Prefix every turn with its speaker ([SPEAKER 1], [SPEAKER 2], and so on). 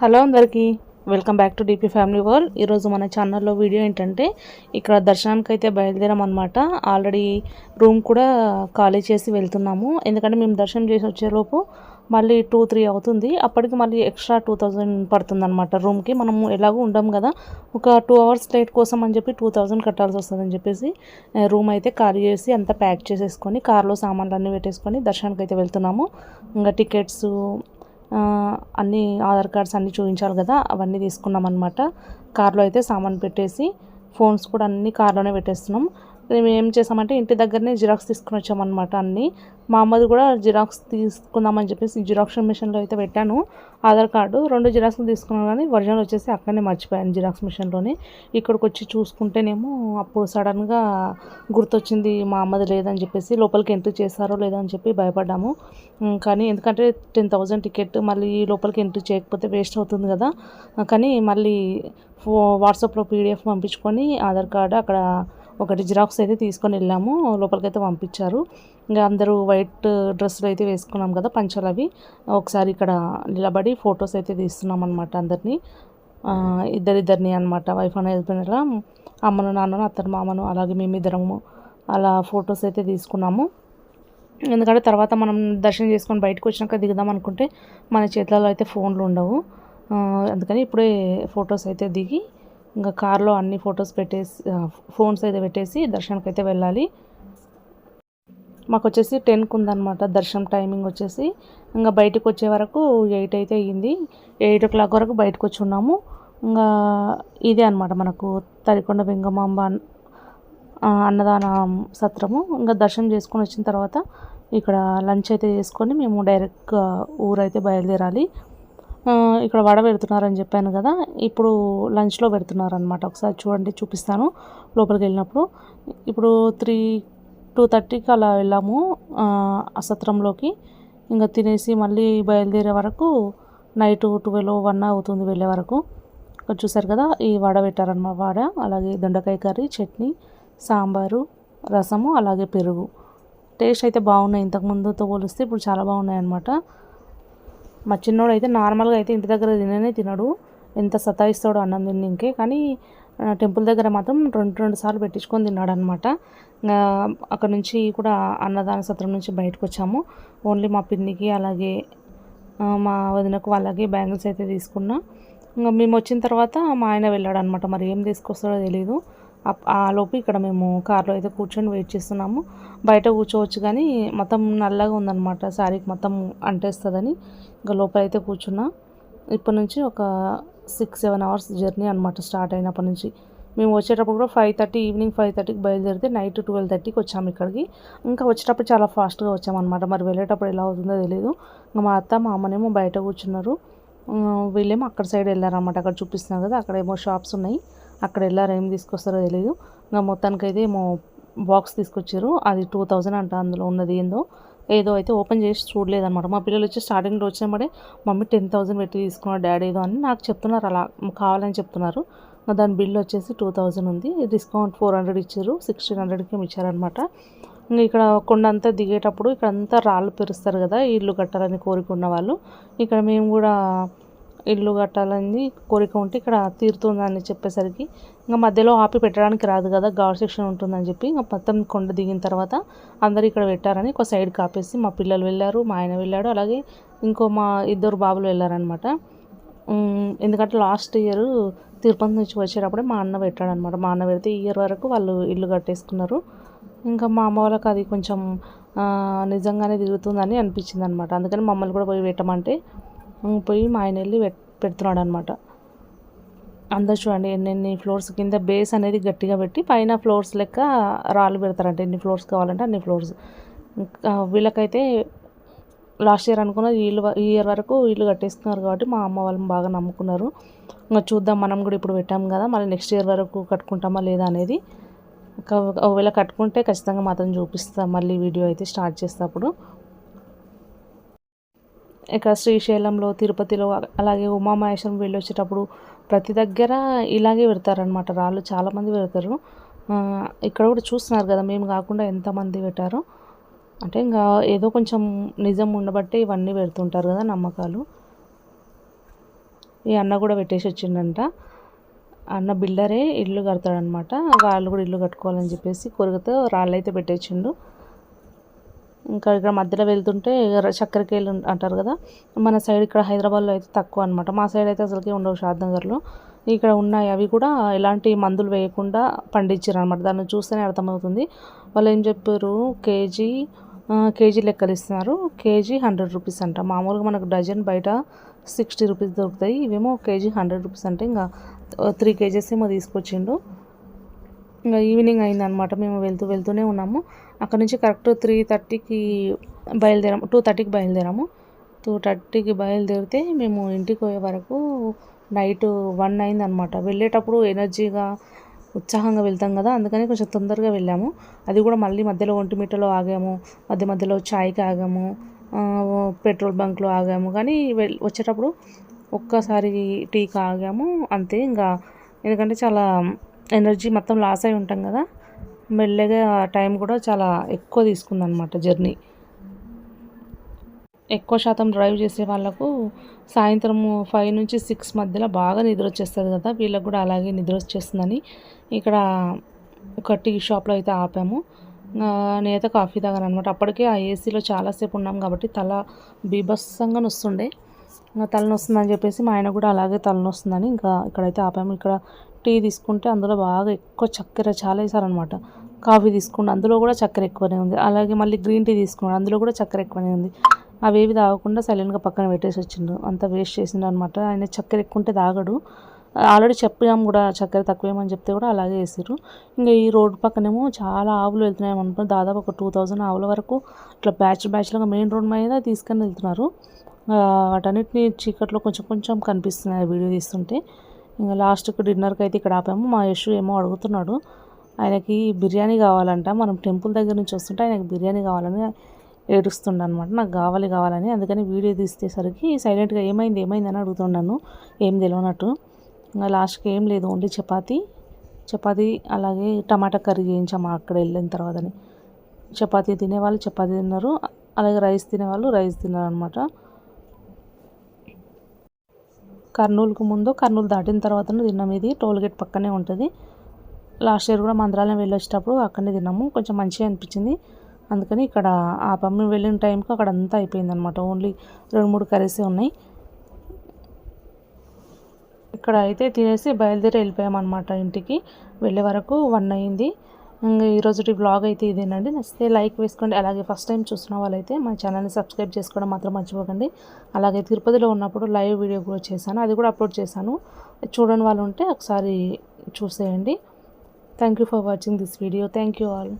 [SPEAKER 1] Hello అందరికీ welcome back to DP family world. ఈరోజు మన ఛానల్లో వీడియో ఏంటంటే ఇక్కడ దర్శనానికి అయితే బయలుదేరాం అనమాట ఆల్రెడీ రూమ్ కూడా ఖాళీ చేసి వెళ్తున్నాము. ఎందుకంటే మేము దర్శనం చేసి వచ్చేలోపు మళ్ళీ టూ త్రీ అవుతుంది. అప్పటికి మళ్ళీ ఎక్స్ట్రా టూ థౌజండ్ పడుతుందన్నమాట రూమ్కి. మనము ఎలాగో ఉండం కదా ఒక టూ అవర్స్ లేట్ కోసం అని చెప్పి టూ థౌజండ్ కట్టాల్సి వస్తుందని చెప్పేసి రూమ్ అయితే ఖాళీ చేసి అంతా ప్యాక్ చేసేసుకొని కార్లో సామాన్లు అన్నీ పెట్టేసుకొని దర్శనానికి అయితే వెళ్తున్నాము. ఇంకా టికెట్స్ అన్ని ఆధార్ కార్డ్స్ అన్నీ చూపించాలి కదా అవన్నీ తీసుకున్నాం అనమాట కార్లో అయితే సామాన్ పెట్టేసి ఫోన్స్ కూడా అన్ని కార్లోనే పెట్టేస్తున్నాం. మేము ఏం చేసామంటే ఇంటి దగ్గరనే జిరాక్స్ తీసుకుని వచ్చామన్నమాట అన్నీ. మా అమ్మది కూడా జిరాక్స్ తీసుకుందామని చెప్పేసి జిరాక్స్ మిషన్లో అయితే పెట్టాను. ఆధార్ కార్డు రెండు జిరాక్స్లు తీసుకున్నాను కానీ ఒరిజినల్ వచ్చేసి అక్కడనే మర్చిపోయాను జిరాక్స్ మిషన్లోనే. ఇక్కడికి వచ్చి చూసుకుంటేనేమో అప్పుడు సడన్గా గుర్తొచ్చింది మా అమ్మది లేదని చెప్పేసి లోపలికి ఎంట్రీ చేస్తారో లేదో అని చెప్పి భయపడ్డాము. కానీ ఎందుకంటే టెన్ థౌజండ్ టికెట్ మళ్ళీ లోపలికి ఎంట్రీ చేయకపోతే వేస్ట్ అవుతుంది కదా. కానీ మళ్ళీ ఫో వాట్సాప్లో పీడిఎఫ్ పంపించుకొని ఆధార్ కార్డు అక్కడ ఒకటి జిరాక్స్ అయితే తీసుకొని వెళ్ళాము. లోపలికి అయితే పంపించారు. ఇంకా అందరూ వైట్ డ్రెస్సులు అయితే వేసుకున్నాం కదా పంచలు అవి. ఒకసారి ఇక్కడ నిలబడి ఫొటోస్ అయితే తీస్తున్నాం అనమాట అందరినీ. ఇద్దరిద్దరిని అనమాట వైఫ్ అండ్ హస్బెండ్ అలా అమ్మను నాన్నను అత్తను మామను అలాగే మేమిద్దరము అలా ఫొటోస్ అయితే తీసుకున్నాము. ఎందుకంటే తర్వాత మనం దర్శనం చేసుకొని బయటకు వచ్చినాక దిగుదాం అనుకుంటే మన చేతులలో అయితే ఫోన్లు ఉండవు. అందుకని ఇప్పుడే ఫొటోస్ అయితే దిగి ఇంకా కార్లో అన్ని ఫొటోస్ పెట్టేసి ఫోన్స్ అయితే పెట్టేసి దర్శనానికి అయితే వెళ్ళాలి. మాకు వచ్చేసి టెన్కి ఉందన్నమాట దర్శనం టైమింగ్ వచ్చేసి. ఇంకా బయటకు వచ్చే వరకు ఎయిట్ అయితే అయ్యింది. ఎయిట్ ఓ క్లాక్ వరకు బయటకు వచ్చి ఉన్నాము ఇంకా ఇదే అనమాట మనకు తరికొండ వెంగమాంబ అన్నదాన సత్రము. ఇంకా దర్శనం చేసుకొని వచ్చిన తర్వాత ఇక్కడ లంచ్ అయితే చేసుకొని మేము డైరెక్ట్గా ఊరైతే బయలుదేరాలి. ఇక్కడ వడ పెడుతున్నారని చెప్పాను కదా ఇప్పుడు లంచ్లో పెడుతున్నారు అనమాట ఒకసారి చూడండి చూపిస్తాను లోపలికి వెళ్ళినప్పుడు. ఇప్పుడు త్రీ టూ థర్టీకి అలా వెళ్ళాము అసత్రంలోకి సత్రంలోకి. ఇంకా తినేసి మళ్ళీ బయలుదేరే వరకు నైట్ ట్వెల్వ్ వన్ అవుతుంది వెళ్ళే వరకు. ఇక్కడ చూసారు కదా ఈ వడ పెట్టారన్నమాట వడ. అలాగే దొండకాయ కర్రీ చట్నీ సాంబారు రసము అలాగే పెరుగు. టేస్ట్ అయితే బాగున్నాయి. ఇంతకుముందుతో పోలిస్తే ఇప్పుడు చాలా బాగున్నాయి అన్నమాట మా చిన్నోడు అయితే నార్మల్గా అయితే ఇంటి దగ్గర తిననే తినడు. ఎంత సతాయిస్తాడో అన్నం తిన్నింకే. కానీ టెంపుల్ దగ్గర మాత్రం రెండు రెండు సార్లు పెట్టించుకొని తిన్నాడు అనమాట అక్కడ నుంచి కూడా అన్నదాన సత్రం నుంచి బయటకు వచ్చాము ఓన్లీ మా పిన్నికి అలాగే మా వదినకు వాళ్ళకి బ్యాంగిల్స్ అయితే తీసుకున్నా. ఇంకా మేము వచ్చిన తర్వాత మా ఆయన వెళ్ళాడు అనమాట మరి ఏం తీసుకొస్తాడో తెలియదు ఆలోపు ఆ లోపు ఇక్కడ మేము కార్లో అయితే కూర్చొని వెయిట్ చేస్తున్నాము. బయట కూర్చోవచ్చు కానీ మొత్తం నల్లగా ఉందన్నమాట. శారీకి మొత్తం అంటేస్తుందని ఇంకా లోపల అయితే కూర్చున్నా. ఇప్పటి నుంచి ఒక సిక్స్ సెవెన్ అవర్స్ జర్నీ అనమాట స్టార్ట్ అయినప్పటి నుంచి. మేము వచ్చేటప్పుడు కూడా ఫైవ్ థర్టీ ఈవినింగ్ ఫైవ్ థర్టీకి బయలుదేరితే నైట్ ట్వెల్వ్ థర్టీకి వచ్చాము ఇక్కడికి. ఇంకా వచ్చేటప్పుడు చాలా ఫాస్ట్గా వచ్చామన్నమాట మరి వెళ్ళేటప్పుడు ఎలా అవుతుందో తెలియదు ఇంకా మా అత్త మా అమ్మనేమో బయట కూర్చున్నారు. వీళ్ళేమో అక్కడ సైడ్ వెళ్ళారనమాట అక్కడ చూపిస్తున్నాం కదా అక్కడ ఏమో షాప్స్ ఉన్నాయి. అక్కడ వెళ్ళారు ఏం తీసుకొస్తారో తెలియదు ఇంకా మొత్తానికైతే ఏమో బాక్స్ తీసుకొచ్చారు. అది టూ థౌజండ్ అంట అందులో ఉన్నది ఏందో. ఏదో అయితే ఓపెన్ చేసి చూడలేదన్నమాట. మా పిల్లలు వచ్చి స్టార్టింగ్లో వచ్చినప్పుడే మమ్మీ టెన్ థౌసండ్ పెట్టి తీసుకున్నాడు డాడీ ఏదో అని నాకు చెప్తున్నారు. అలా కావాలని చెప్తున్నారు. దాని బిల్ వచ్చేసి టూ థౌజండ్ ఉంది. డిస్కౌంట్ ఫోర్ హండ్రెడ్ ఇచ్చారు. సిక్స్టీన్ హండ్రెడ్కి ఇచ్చారనమాట ఇంకా ఇక్కడ కొండ అంతా దిగేటప్పుడు ఇక్కడ అంతా రాళ్ళు పెరుస్తారు కదా ఇల్లు కట్టాలని కోరుకున్న వాళ్ళు ఇక్కడ మేము కూడా ఇల్లు కట్టాలని కోరిక ఉంటే ఇక్కడ తీరుతుందని చెప్పేసరికి ఇంకా మధ్యలో ఆపి పెట్టడానికి రాదు కదా గాడ్ సెక్షన్ ఉంటుందని చెప్పి ఇంకా మొత్తం కొండ దిగిన తర్వాత అందరు ఇక్కడ పెట్టారని ఒక సైడ్ కాపేసి మా పిల్లలు వెళ్ళారు మా ఆయన వెళ్ళాడు అలాగే ఇంకో మా ఇద్దరు బాబులు వెళ్ళారనమాట ఎందుకంటే లాస్ట్ ఇయర్ తిరుపతి నుంచి వచ్చేటప్పుడే మా అన్న పెట్టాడనమాట మా అన్న పెడితే ఈ ఇయర్ వరకు వాళ్ళు ఇల్లు కట్టేసుకున్నారు. ఇంకా మా అమ్మ వాళ్ళకి అది కొంచెం నిజంగానే తిరుగుతుందని అనిపించింది అనమాట అందుకని మమ్మల్ని కూడా పోయి పెట్టమంటే పోయి మా ఆయన వెళ్ళి పెడుతున్నాడు అనమాట అందరు చూడండి ఎన్నెన్ని ఫ్లోర్స్ కింద బేస్ అనేది గట్టిగా పెట్టి పైన ఫ్లోర్స్ లెక్క రాళ్ళు పెడతారంటే. ఎన్ని ఫ్లోర్స్ కావాలంటే అన్ని ఫ్లోర్స్. ఇంకా వీళ్ళకైతే లాస్ట్ ఇయర్ అనుకున్న వీళ్ళు ఇల్లు ఈ ఇయర్ వరకు ఇల్లు కట్టేస్తున్నారు కాబట్టి మా అమ్మ వాళ్ళని బాగా నమ్ముకున్నారు. ఇంకా చూద్దాం మనం కూడా ఇప్పుడు పెట్టాం కదా మళ్ళీ నెక్స్ట్ ఇయర్ వరకు కట్టుకుంటామా లేదా అనేది. ఒకవేళ కట్టుకుంటే ఖచ్చితంగా మాత్రం చూపిస్తాం మళ్ళీ వీడియో అయితే స్టార్ట్ చేసేటప్పుడు ఇక్కడ శ్రీశైలంలో తిరుపతిలో అలాగే ఉమామహేశ్వరం వెళ్ళి వచ్చేటప్పుడు ప్రతి దగ్గర ఇలాగే పెడతారనమాట రాళ్ళు చాలామంది పెడతారు. ఇక్కడ కూడా చూస్తున్నారు కదా మేము కాకుండా ఎంతమంది పెట్టారో. అంటే ఇంకా ఏదో కొంచెం నిజం ఉండబట్టే ఇవన్నీ పెడుతుంటారు కదా నమ్మకాలు. ఈ అన్న కూడా పెట్టేసి వచ్చిండంట. అన్న బిల్డరే ఇల్లు కడతాడనమాట వాళ్ళు కూడా ఇల్లు కట్టుకోవాలని చెప్పేసి కొరికతో రాళ్ళు అయితే పెట్టేసిండు. ఇంకా ఇక్కడ మధ్యలో వెళ్తుంటే చక్కెరకేళ్ళు అంటారు కదా మన సైడ్ ఇక్కడ హైదరాబాద్లో అయితే తక్కువ అనమాట మా సైడ్ అయితే అసలుకి ఉండవు షాద్ నగర్లో ఇక్కడ ఉన్నాయి అవి కూడా ఎలాంటి మందులు వేయకుండా పండించారు అనమాట దాన్ని చూస్తేనే అర్థమవుతుంది. వాళ్ళు ఏం చెప్పారు? కేజీ కేజీ లెక్కలు ఇస్తున్నారు. కేజీ హండ్రెడ్ రూపీస్ అంట. మామూలుగా మనకు డజన్ బయట సిక్స్టీ రూపీస్ దొరుకుతాయి. ఇవేమో కేజీ హండ్రెడ్ రూపీస్ అంటే ఇంకా త్రీ కేజెస్ ఏమో తీసుకొచ్చిండు. ఇంకా ఈవినింగ్ అయిందనమాట. మేము వెళ్తూ వెళ్తూనే ఉన్నాము. అక్కడ నుంచి కరెక్ట్ త్రీ థర్టీకి బయలుదేరాము. టూ థర్టీకి బయలుదేరాము. టూ థర్టీకి బయలుదేరితే మేము ఇంటికి పోయే వరకు నైట్ వన్ అయిందనమాట. వెళ్ళేటప్పుడు ఎనర్జీగా ఉత్సాహంగా వెళ్తాం కదా అందుకని కొంచెం తొందరగా వెళ్ళాము. అది కూడా మళ్ళీ మధ్యలో ఒంటిమిట్టలో ఆగాము. మధ్య మధ్యలో చాయ్కి ఆగాము. పెట్రోల్ బంక్లో ఆగాము. కానీ వచ్చేటప్పుడు ఒక్కసారి టీకి ఆగాము అంతే ఇంకా. ఎందుకంటే చాలా ఎనర్జీ మొత్తం లాస్ అయి ఉంటాం కదా మెల్లగా టైం కూడా చాలా ఎక్కువ తీసుకుందనమాట జర్నీ. ఎక్కువ శాతం డ్రైవ్ చేసే వాళ్ళకు సాయంత్రము ఫైవ్ నుంచి సిక్స్ మధ్యలో బాగా నిద్ర వచ్చేస్తుంది కదా వీళ్ళకి కూడా అలాగే నిద్ర వచ్చేస్తుందని ఇక్కడ ఒక టీ షాప్లో అయితే ఆపాము. నేత కాఫీ తాగాను అనమాట అప్పటికే ఆ ఏసీలో చాలాసేపు ఉన్నాం కాబట్టి తల బీభత్సంగా నొస్తుండే. తలనొస్తుందని చెప్పేసి మా ఆయన కూడా అలాగే తలనొస్తుందని ఇంకా ఇక్కడైతే ఆపాము. ఇక్కడ టీ తీసుకుంటే అందులో బాగా ఎక్కువ చక్కెర చాలా వేసారనమాట కాఫీ తీసుకుంటే అందులో కూడా చక్కెర ఎక్కువనే ఉంది. అలాగే మళ్ళీ గ్రీన్ టీ తీసుకున్నాడు అందులో కూడా చక్కెర ఎక్కువనే ఉంది. అవేవి తాగకుండా సైలెంట్గా పక్కన పెట్టేసి వచ్చిండు అంత వేస్ట్ చేసిండు అనమాట ఆయన చక్కెర ఎక్కువ ఉంటే తాగడు. ఆల్రెడీ చెప్పాము కూడా చక్కెర తక్కువేమని చెప్తే కూడా అలాగే వేసారు ఇంకా ఈ రోడ్డు పక్కనేమో చాలా ఆవులు వెళ్తున్నాయి అనుకుంటున్నాం దాదాపు ఒక టూ థౌజండ్ ఆవుల వరకు ఇట్లా బ్యాచ్ బ్యాచ్లుగా మెయిన్ రోడ్ మీద తీసుకొని వెళ్తున్నారు. వాటన్నిటిని చీకట్లో కొంచెం కొంచెం కనిపిస్తున్నాయి వీడియో తీస్తుంటే. ఇంకా లాస్ట్కి డిన్నర్కి అయితే ఇక్కడ ఆపాము. మా యశు ఏమో అడుగుతున్నాడు. ఆయనకి బిర్యానీ కావాలంట. మనం టెంపుల్ దగ్గర నుంచి వస్తుంటే ఆయనకి బిర్యానీ కావాలని ఏడుస్తుండ అనమాట నాకు కావాలి కావాలని. అందుకని వీడియో తీసేసరికి సైలెంట్గా ఏమైంది ఏమైంది అని అడుగుతున్నాను. ఏం తెలియనట్టు ఇంకా లాస్ట్కి ఏం లేదు. ఓన్లీ చపాతీ. చపాతీ అలాగే టమాటా కర్రీ చేయించాము అక్కడ వెళ్ళిన తర్వాతని. చపాతీ తినేవాళ్ళు చపాతీ తిన్నారు. అలాగే రైస్ తినేవాళ్ళు రైస్ తిన్నారు అనమాట కర్నూలుకు ముందు కర్నూలు దాటిన తర్వాత తిన్నాం. ఇది టోల్గేట్ పక్కనే ఉంటుంది. లాస్ట్ ఇయర్ కూడా మందిరాలయం వెళ్ళొచ్చేటప్పుడు అక్కడనే తిన్నాము. కొంచెం మంచిగా అనిపించింది. అందుకని ఇక్కడ ఆ పమ్మి వెళ్ళిన టైంకి అక్కడ అంతా అయిపోయింది అనమాట ఓన్లీ రెండు మూడు కర్రీసే ఉన్నాయి. ఇక్కడ అయితే తినేసి బయలుదేరి వెళ్ళిపోయామన్నమాట ఇంటికి. వెళ్ళే వరకు వన్ అయింది. ఇంకా ఈరోజు వ్లాగ్ అయితే ఇదేనండి. నచ్చితే లైక్ వేసుకోండి. అలాగే ఫస్ట్ టైం చూసిన వాళ్ళైతే మా ఛానల్ని సబ్స్క్రైబ్ చేసుకోవడం మాత్రం మర్చిపోకండి. అలాగే తిరుపతిలో ఉన్నప్పుడు లైవ్ వీడియో కూడా చేశాను. అది కూడా అప్లోడ్ చేశాను. చూడని వాళ్ళు ఉంటే ఒకసారి చూసేయండి. Thank you for watching this video thank you all